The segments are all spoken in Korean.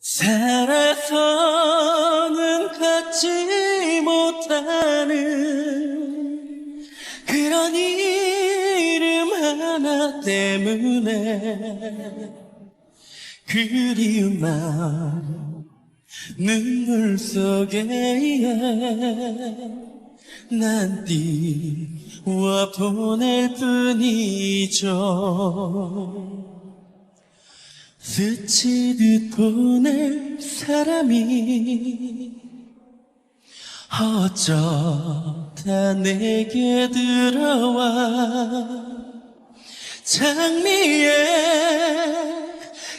살아서는 갖지 못하는 그런 이름 하나 때문에 마음 눈물 속에 난 띄워 보낼 뿐이죠 스치듯 보낼 사람이 어쩌다 내게 들어와 장미에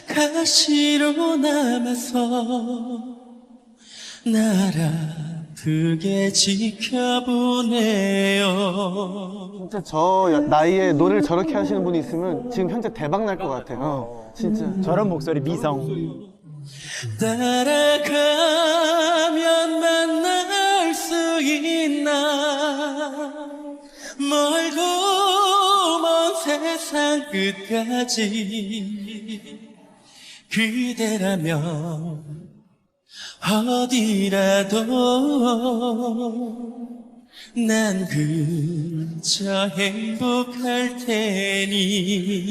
가시로 남아서 날아 프게 지켜보네요 진짜 저 나이에 노래를 저렇게 하시는 분이 있으면 지금 현재 대박 날 것 같아요. 어, 진짜. 저런 목소리 미성. 따라가면 만날 수 있나 멀고 먼 세상 끝까지 그대라면 어디라도 난 그저 행복할 테니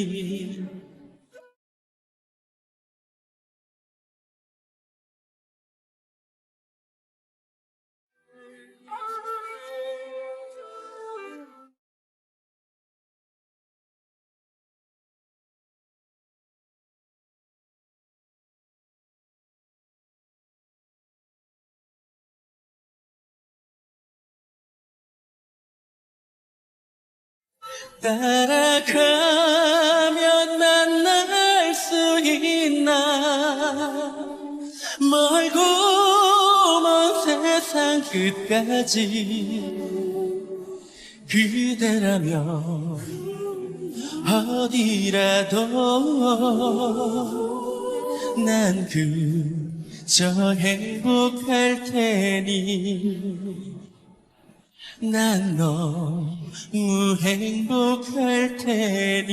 따라가면 만날 수 있나? 멀고 먼 세상 끝까지 그대라면 어디라도 난 그저 행복할 테니 난 너무 행복할 테니